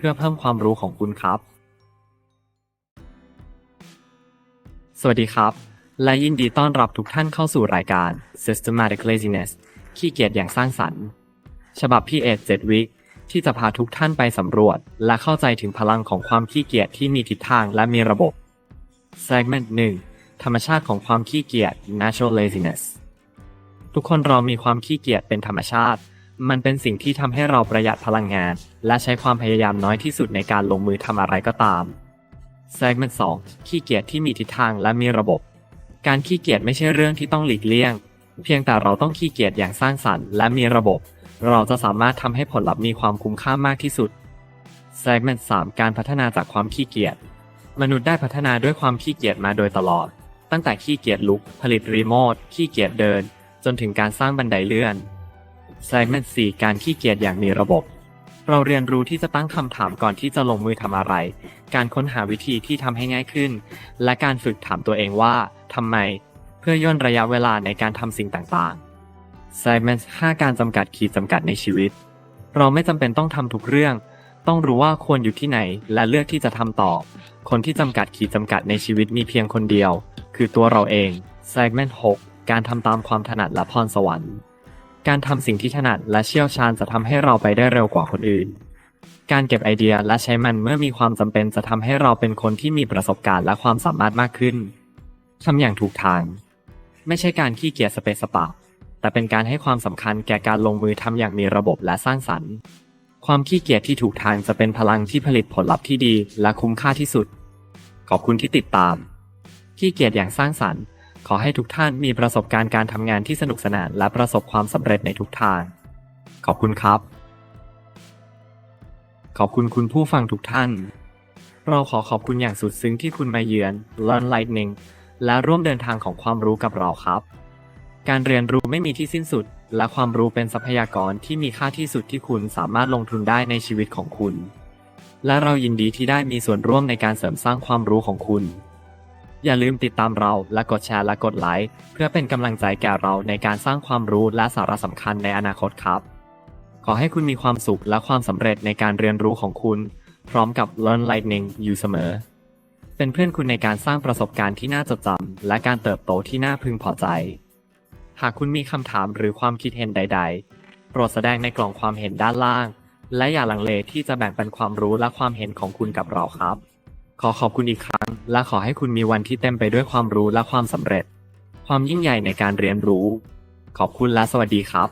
พื่อเพิ่มความรู้ของคุณครับ สวัสดีครับ และยินดีต้อนรับทุกท่านเข้าสู่รายการ Systematic Laziness ขี้เกียจอย่างสร้างสรรค์ ฉบับพี่เอ็ด7วิที่จะพาทุกท่านไปสำรวจ และเข้าใจถึงพลังของความขี้เกียจที่มีทิศทางและมีระบบ Segment 1 ธรรมชาติของความขี้เกียจ Natural Laziness ทุกคนเรามีความขี้เกียจเป็นธรรมชาติ มันเป็นสิ่งที่ทำให้เราประหยัดพลังงาน และใช้ความพยายามน้อยที่สุดในการลงมือทำอะไรก็ตาม Segment 2ขี้เกียจที่มีทิศทางและมีระบบ การขี้เกียจไม่ใช่เรื่องที่ต้องหลีกเลี่ยง เพียงแต่เราต้องขี้เกียจอย่างสร้างสรรค์และมีระบบ เราจะสามารถทำให้ผลลัพธ์มีความคุ้มค่ามากที่สุด Segment 3การพัฒนาจากความขี้เกียจ มนุษย์ได้พัฒนาด้วยความขี้เกียจมาโดยตลอด ตั้งแต่ขี้เกียจลุก ผลิตรีโมทขี้เกียจเดิน จนถึงการสร้างบันไดเลื่อน Segment 4การขี้เกียจอย่างมีระบบ เราเรียนรู้ที่จะตั้งคำถามก่อนที่จะลงมือทำอะไร การค้นหาวิธีที่ทำให้ง่ายขึ้น และการฝึกถามตัวเองว่าทำไม เพื่อย่นระยะเวลาในการทำสิ่งต่างๆ Segment 5การจำกัดขีดจำกัดในชีวิต เราไม่จำเป็นต้องทำทุกเรื่อง ต้องรู้ว่าควรอยู่ที่ไหน และเลือกที่จะทำต่อ คนที่จำกัดขีดจำกัดในชีวิตมีเพียงคนเดียว คือตัวเราเอง Segment 6การทำตามความถนัดและพรสวรรค์ การทำสิ่งที่ถนัดและเชี่ยวชาญจะทำให้เราไปได้เร็วกว่าคนอื่น การเก็บไอเดียและใช้มันเมื่อมีความจำเป็นจะทำให้เราเป็นคนที่มีประสบการณ์และความสามารถมากขึ้นทำอย่างถูกทาง ไม่ใช่การขี้เกียจสเปซสปะ แต่เป็นการให้ความสำคัญแก่การลงมือทำอย่างมีระบบและสร้างสรรค์ ความขี้เกียจที่ถูกทางจะเป็นพลังที่ผลิตผลลัพธ์ที่ดีและคุ้มค่าที่สุด ขอบคุณที่ติดตาม ขี้เกียจอย่างสร้างสรรค์ ขอให้ทุกท่านมีประสบการณ์การทำงานที่สนุกสนานและประสบความสำเร็จในทุกทาง ขอบคุณครับ ขอบคุณคุณผู้ฟังทุกท่าน เราขอขอบคุณอย่างสุดซึ้งที่คุณมาเยือน Learn Lightning และร่วมเดินทางของความรู้กับเราครับ การเรียนรู้ไม่มีที่สิ้นสุด และความรู้เป็นทรัพยากรที่มีค่าที่สุดที่คุณสามารถลงทุนได้ในชีวิตของคุณ และเรายินดีที่ได้มีส่วนร่วมในการเสริมสร้างความรู้ของคุณ อย่าลืมติดตามเราและกดแชร์และกดไลค์เพื่อเป็นกำลังใจแก่เราในการสร้างความรู้และสาระสำคัญในอนาคตครับ ขอให้คุณมีความสุขและความสำเร็จในการเรียนรู้ของคุณ พร้อมกับ Learn Lightning อยู่เสมอ เป็นเพื่อนคุณในการสร้างประสบการณ์ที่น่าจดจำและการเติบโตที่น่าพึงพอใจ หากคุณมีคำถามหรือความคิดเห็นใด ๆ โปรดแสดงในกล่องความเห็นด้านล่าง และอย่าลังเลที่จะแบ่งปันความรู้และความเห็นของคุณกับเราครับ ขอขอบคุณอีกครั้ง และขอให้คุณมีวันที่เต็มไปด้วยความรู้และความสำเร็จ ความยิ่งใหญ่ในการเรียนรู้ ขอบคุณและสวัสดีครับ